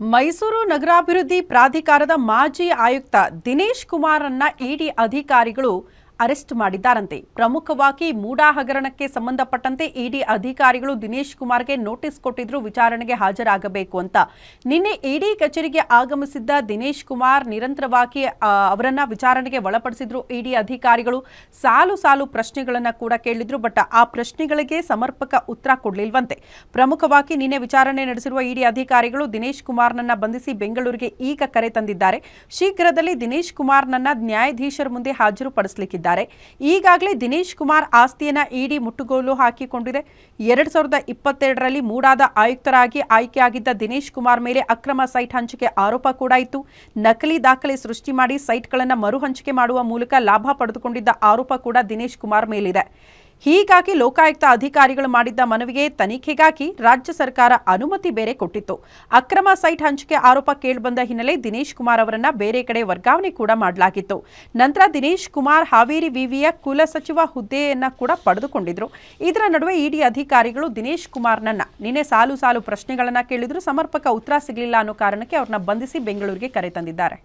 ಮೈಸೂರು ನಗರಾಭಿವೃದ್ಧಿ ಪ್ರಾಧಿಕಾರದ ಮಾಜಿ ಆಯುಕ್ತ ದಿನೇಶ್ ಕುಮಾರನ್ನ ಇಡಿ ಅಧಿಕಾರಿಗಳು ಅರೆಸ್ಟ್ ಮಾಡಿದ್ದಾರಂತೆ. ಪ್ರಮುಖವಾಗಿ ಮೂಡಾ ಹಗರಣಕ್ಕೆ ಸಂಬಂಧಪಟ್ಟಂತೆ ಇಡಿ ಅಧಿಕಾರಿಗಳು ದಿನೇಶ್ ಕುಮಾರ್ಗೆ ನೋಟಿಸ್ ಕೊಟ್ಟಿದ್ರು ವಿಚಾರಣೆಗೆ ಹಾಜರಾಗಬೇಕು ಅಂತ. ನಿನ್ನೆ ಇಡಿ ಕಚೇರಿಗೆ ಆಗಮಿಸಿದ್ದ ದಿನೇಶ್ ಕುಮಾರ್ ನಿರಂತರವಾಗಿ ಅವರನ್ನ ವಿಚಾರಣೆಗೆ ಒಳಪಡಿಸಿದ್ರು. ಇಡಿ ಅಧಿಕಾರಿಗಳು ಸಾಲು ಸಾಲು ಪ್ರಶ್ನೆಗಳನ್ನ ಕೂಡ ಕೇಳಿದ್ರು. ಬಟ್ ಆ ಪ್ರಶ್ನೆಗಳಿಗೆ ಸಮರ್ಪಕ ಉತ್ತರ ಕೊಡಲಿಲ್ವಂತೆ. ಪ್ರಮುಖವಾಗಿ ನಿನ್ನೆ ವಿಚಾರಣೆ ನಡೆಸಿರುವ ಇಡಿ ಅಧಿಕಾರಿಗಳು ದಿನೇಶ್ ಕುಮಾರ್ನನ್ನ ಬಂಧಿಸಿ ಬೆಂಗಳೂರಿಗೆ ಈಗ ಕರೆ ತಂದಿದ್ದಾರೆ. ಶೀಘ್ರದಲ್ಲಿ ದಿನೇಶ್ ಕುಮಾರ್ನನ್ನ ನ್ಯಾಯಾಧೀಶರ ಮುಂದೆ ಹಾಜರುಪಡಿಸಲಿಕ್ಕಿದ್ದಾರೆ. ಈಗಾಗಲೇ ದಿನೇಶ್ ಕುಮಾರ್ ಆಸ್ತಿಯನ್ನ ಇಡಿ ಮುಟ್ಟುಗೋಲು ಹಾಕಿಕೊಂಡಿದೆ. ಎರಡು ಸಾವಿರದ ಇಪ್ಪತ್ತೆರಡರಲ್ಲಿ ಮೂಡಾದ ಆಯುಕ್ತರಾಗಿ ಆಯ್ಕೆಯಾಗಿದ್ದ ದಿನೇಶ್ ಕುಮಾರ್ ಮೇಲೆ ಅಕ್ರಮ ಸೈಟ್ ಹಂಚಿಕೆ ಆರೋಪ ಕೂಡ ಇತ್ತು. ನಕಲಿ ದಾಖಲೆ ಸೃಷ್ಟಿ ಮಾಡಿ ಸೈಟ್ಗಳನ್ನು ಮರು ಹಂಚಿಕೆ ಮಾಡುವ ಮೂಲಕ ಲಾಭ ಪಡೆದುಕೊಂಡಿದ್ದ ಆರೋಪ ಕೂಡ ದಿನೇಶ್ ಕುಮಾರ್ ಮೇಲಿದೆ. ಹೀಗಾಗಿ ಲೋಕಾಯುಕ್ತ ಅಧಿಕಾರಿಗಳು ಮಾಡಿದ್ದ ಮನವಿಗೆ ತನಿಖೆಗಾಗಿ ರಾಜ್ಯ ಸರ್ಕಾರ ಅನುಮತಿ ಬೇರೆ ಕೊಟ್ಟಿತ್ತು. ಅಕ್ರಮ ಸೈಟ್ ಹಂಚಿಕೆ ಆರೋಪ ಕೇಳಿಬಂದ ಹಿನ್ನೆಲೆ ದಿನೇಶ್ ಕುಮಾರ್ ಅವರನ್ನ ಬೇರೆ ಕಡೆ ವರ್ಗಾವಣೆ ಕೂಡ ಮಾಡಲಾಗಿತ್ತು. ನಂತರ ದಿನೇಶ್ ಕುಮಾರ್ ಹಾವೇರಿ ವಿವಿಯ ಕುಲ ಸಚಿವ ಹುದ್ದೆಯನ್ನ ಕೂಡ ಪಡೆದುಕೊಂಡಿದ್ರು. ಇದರ ನಡುವೆ ಇಡಿ ಅಧಿಕಾರಿಗಳು ದಿನೇಶ್ ಕುಮಾರ್ನನ್ನ ನಿನ್ನೆ ಸಾಲು ಸಾಲು ಪ್ರಶ್ನೆಗಳನ್ನ ಕೇಳಿದ್ರು. ಸಮರ್ಪಕ ಉತ್ತರ ಸಿಗಲಿಲ್ಲ ಅನ್ನೋ ಕಾರಣಕ್ಕೆ ಅವ್ರನ್ನ ಬಂಧಿಸಿ ಬೆಂಗಳೂರಿಗೆ ಕರೆ ತಂದಿದ್ದಾರೆ.